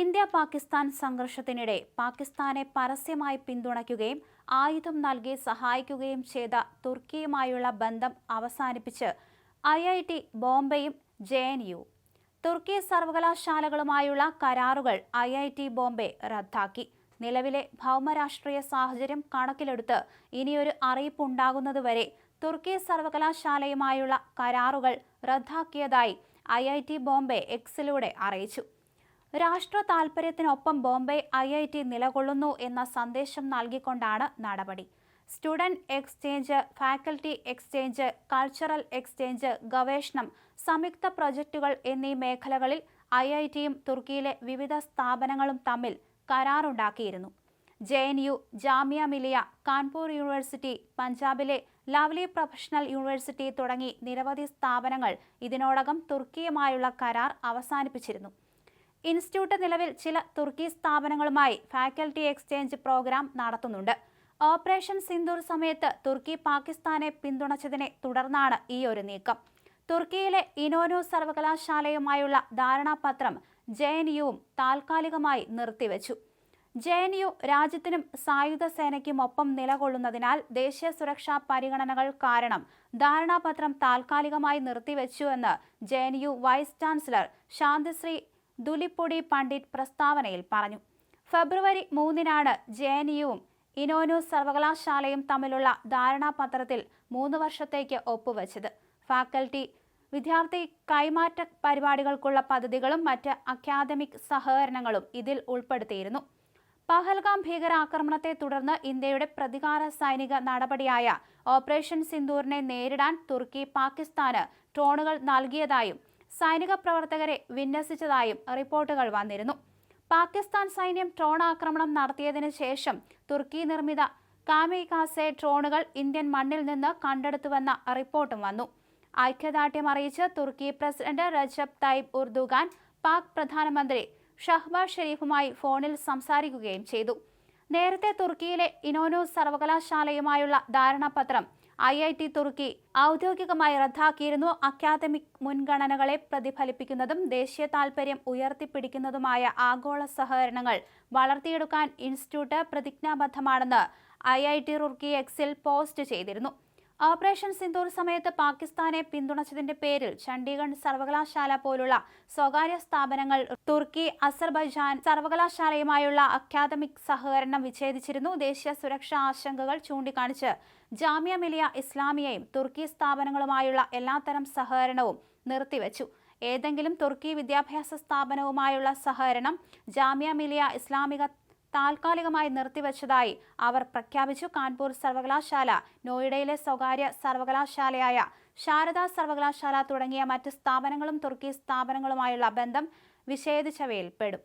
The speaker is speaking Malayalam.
ഇന്ത്യ പാകിസ്ഥാൻ സംഘർഷത്തിനിടെ പാകിസ്ഥാനെ പരസ്യമായി പിന്തുണയ്ക്കുകയും ആയുധം നൽകി സഹായിക്കുകയും ചെയ്ത തുർക്കിയുമായുള്ള ബന്ധം അവസാനിപ്പിച്ച് ഐ ഐ ടി ബോംബെയും ജെ എൻ യു തുർക്കി സർവകലാശാലകളുമായുള്ള കരാറുകൾ ഐ ഐ ടി ബോംബെ റദ്ദാക്കി. നിലവിലെ ഭൗമരാഷ്ട്രീയ സാഹചര്യം കണക്കിലെടുത്ത് ഇനിയൊരു അറിയിപ്പുണ്ടാകുന്നതുവരെ തുർക്കി സർവകലാശാലയുമായുള്ള കരാറുകൾ റദ്ദാക്കിയതായി ഐ ഐ ടി ബോംബെ എക്സിലൂടെ അറിയിച്ചു. രാഷ്ട്ര താൽപര്യത്തിനൊപ്പം ബോംബെ ഐ ഐ ടി നിലകൊള്ളുന്നു എന്ന സന്ദേശം നൽകിക്കൊണ്ടാണ് നടപടി. Student exchange faculty exchange cultural exchange ഗവേഷണം സംയുക്ത പ്രൊജക്ടുകൾ എന്നീ മേഖലകളിൽ ഐ ഐ ടിയും തുർക്കിയിലെ വിവിധ സ്ഥാപനങ്ങളും തമ്മിൽ കരാറുണ്ടാക്കിയിരുന്നു. J N U Jamia Millia Kanpur University പഞ്ചാബിലെ ലവ്ലി പ്രൊഫഷണൽ യൂണിവേഴ്സിറ്റി തുടങ്ങി നിരവധി സ്ഥാപനങ്ങൾ ഇതിനോടകം തുർക്കിയുമായുള്ള കരാർ അവസാനിപ്പിച്ചിരുന്നു. ഇൻസ്റ്റിറ്റ്യൂട്ട് നിലവിൽ ചില തുർക്കി സ്ഥാപനങ്ങളുമായി ഫാക്കൽറ്റി എക്സ്ചേഞ്ച് പ്രോഗ്രാം നടത്തുന്നുണ്ട്. ഓപ്പറേഷൻ സിന്ദൂർ സമയത്ത് തുർക്കി പാകിസ്ഥാനെ പിന്തുണച്ചതിനെ തുടർന്നാണ് ഈ ഒരു നീക്കം. തുർക്കിയിലെ ഇനോനു സർവകലാശാലയുമായുള്ള ധാരണാപത്രം ജെ എൻ യുവും താൽക്കാലികമായി നിർത്തിവെച്ചു. ജെ എൻ യു രാജ്യത്തിനും സായുധ സേനയ്ക്കുമൊപ്പം നിലകൊള്ളുന്നതിനാൽ ദേശീയ സുരക്ഷാ പരിഗണനകൾ കാരണം ധാരണാപത്രം താൽക്കാലികമായി നിർത്തിവെച്ചുവെന്ന് J N U vice chancellor Santishree Dhulipudi Pandit പ്രസ്താവനയിൽ പറഞ്ഞു. ഫെബ്രുവരി മൂന്നിനാണ് ജെ എൻ യുവും ഇനോനു സർവകലാശാലയും തമ്മിലുള്ള ധാരണാപത്രത്തിൽ മൂന്ന് വർഷത്തേക്ക് ഒപ്പുവെച്ചത്. ഫാക്കൽറ്റി വിദ്യാർത്ഥി കൈമാറ്റ പരിപാടികൾക്കുള്ള പദ്ധതികളും മറ്റ് അക്കാദമിക് സഹകരണങ്ങളും ഇതിൽ ഉൾപ്പെടുത്തിയിരുന്നു. പഹൽഗാം ഭീകരാക്രമണത്തെ തുടർന്ന് ഇന്ത്യയുടെ പ്രതികാര സൈനിക നടപടിയായ ഓപ്പറേഷൻ സിന്ദൂറിനെ നേരിടാൻ തുർക്കി പാകിസ്ഥാന് ഡ്രോണുകൾ നൽകിയതായും സൈനിക പ്രവർത്തകരെ വിന്യസിച്ചതായും റിപ്പോർട്ടുകൾ വന്നിരുന്നു. പാകിസ്ഥാൻ സൈന്യം ഡ്രോൺ ആക്രമണം നടത്തിയതിന് ശേഷം തുർക്കി നിർമ്മിത കാമികാസെ ഡ്രോണുകൾ ഇന്ത്യൻ മണ്ണിൽ നിന്ന് കണ്ടെടുത്തുവെന്ന റിപ്പോർട്ടും വന്നു. ഐക്യദാർഢ്യം അറിയിച്ച് തുർക്കി പ്രസിഡന്റ് റജബ് തയ്ബ് ഉർദുഗാൻ പാക് പ്രധാനമന്ത്രി ഷഹ്ബാസ് ഷെരീഫുമായി ഫോണിൽ സംസാരിക്കുകയും ചെയ്തു. നേരത്തെ തുർക്കിയിലെ ഇനോനോ സർവകലാശാലയുമായുള്ള ധാരണാപത്രം ഐ ഐ ടി തുർക്കി ഔദ്യോഗികമായി റദ്ദാക്കിയിരുന്നു അക്കാദമിക് മുൻഗണനകളെ പ്രതിഫലിപ്പിക്കുന്നതും ദേശീയ താൽപര്യം ഉയർത്തിപ്പിടിക്കുന്നതുമായ ആഗോള സഹകരണങ്ങൾ വളർത്തിയെടുക്കാൻ ഇൻസ്റ്റിറ്റ്യൂട്ട് പ്രതിജ്ഞാബദ്ധമാണെന്ന് ഐ ഐ ടി റുർക്കി എക്സിൽ പോസ്റ്റ് ചെയ്തിരുന്നു. ഓപ്പറേഷൻ സിന്ദൂർ സമയത്ത് പാകിസ്ഥാനെ പിന്തുണച്ചതിന്റെ പേരിൽ ചണ്ഡീഗഡ് സർവകലാശാല പോലുള്ള സ്വകാര്യ സ്ഥാപനങ്ങൾ തുർക്കി അസർബൈജാൻ സർവകലാശാലയുമായുള്ള അക്കാദമിക് സഹകരണം വിച്ഛേദിച്ചിരുന്നു. ദേശീയ സുരക്ഷാ ആശങ്കകൾ ചൂണ്ടിക്കാണിച്ച് ജാമ്യ മിലിയ ഇസ്ലാമിയയും തുർക്കി സ്ഥാപനങ്ങളുമായുള്ള എല്ലാത്തരം സഹകരണവും നിർത്തിവച്ചു. ഏതെങ്കിലും തുർക്കി വിദ്യാഭ്യാസ സ്ഥാപനവുമായുള്ള സഹകരണം ജാമ്യ മിലിയ ഇസ്ലാമിക താൽക്കാലികമായി നിർത്തിവച്ചതായി അവർ പ്രഖ്യാപിച്ചു. കാൺപൂർ സർവകലാശാല നോയിഡയിലെ സ്വകാര്യ സർവകലാശാലയായ ശാരദാ സർവകലാശാല തുടങ്ങിയ മറ്റ് സ്ഥാപനങ്ങളും തുർക്കി സ്ഥാപനങ്ങളുമായുള്ള ബന്ധം വിച്ഛേദിച്ചവയിൽ പെടും